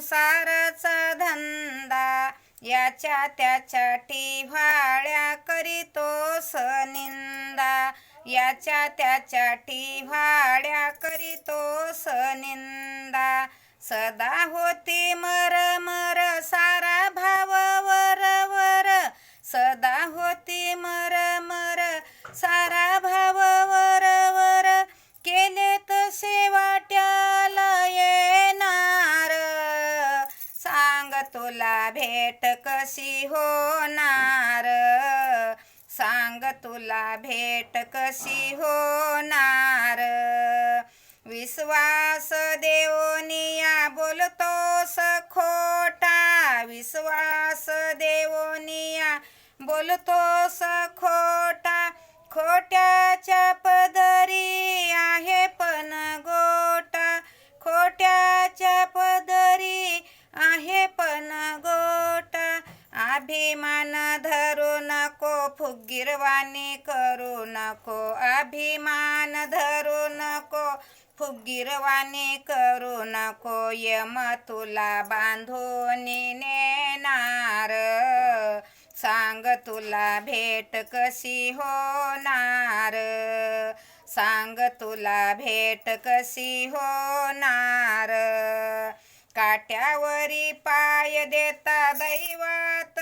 संसारचा धंदा याच्या त्याच्या टिव्हाळ्या करीतो सनिंदा. याच्या त्याच्या टिव्हाळ्या करीतो सनिंदा. सदा होती मर मर सारा भाव वर वर. सदा होती कशी होणार? सांग तुला भेट कशी होणार? विश्वास देवनिया बोलतोस खोटा. विश्वास देवनिया बोलतोस खोटा. खोट्याच्या पदरी आहे अभिमान धरू नको फुगीरवाणी करू नको. अभिमान धरू नको फुगीरवाणी करू नको. यम तुला बांधून नेणार. सांग तुला भेट कशी होणार? सांग तुला भेट कशी होणार? काट्यावरी पाय देता दैवात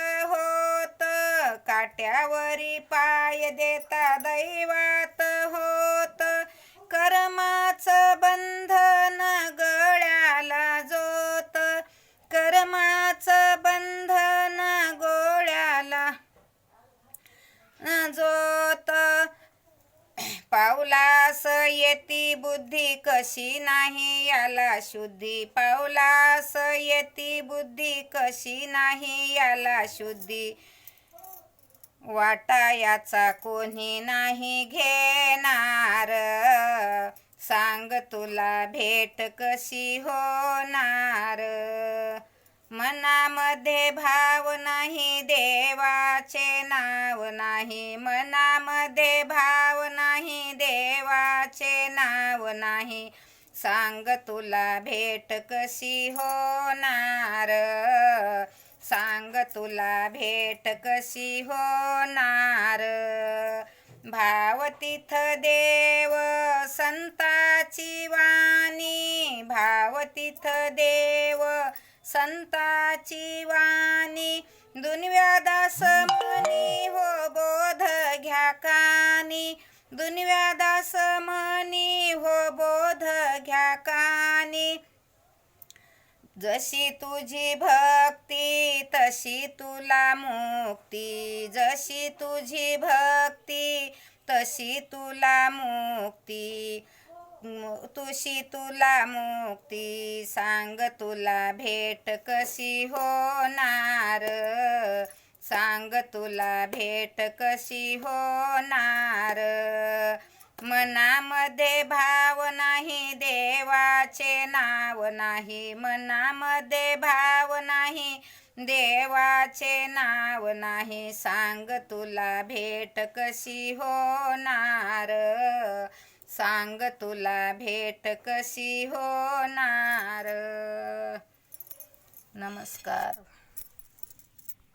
वाट्यावरी पाय देता दैवात होत. कर्माचं बंधन गळ्याला जोत. कर्माचं बंधन गोळ्याला जोत. पावलास येती बुद्धी कशी नाही? याला शुद्धी. पावलास येती बुद्धी कशी नाही? याला शुद्धी. वाटा याचा कोणी नाही घेणार. सांग तुला भेट कशी होणार? मनामध्ये भाव नाही देवाचे नाव नाही. मनामध्ये भाव नाही देवाचे नाव नाही. सांग तुला भेट कशी होणार? सांग तुला भेट कशी होणार? भाव तिथ देव संताची वाणी. भाव तिथ देव संताची वाणी. दुनिव्यादास मनी हो बोध घ्या कानी. दुनिव्यादास मनी हो बोध घ्या का जशी तुझी भक्ती तशी तुला मुक्ती. जशी तुझी भक्ती तशी तुला मुक्ती. मु- तुशी तुला मुक्ती. सांग तुला भेट कशी होणार? सांग तुला भेट कशी होणार? मनामध्ये भाव नाही देवाचे नाव नाही. मनामध्ये भाव नाही देवाचे नाव नाही. सांग तुला भेट कशी होणार? सांग तुला भेट कशी होणार? नमस्कार.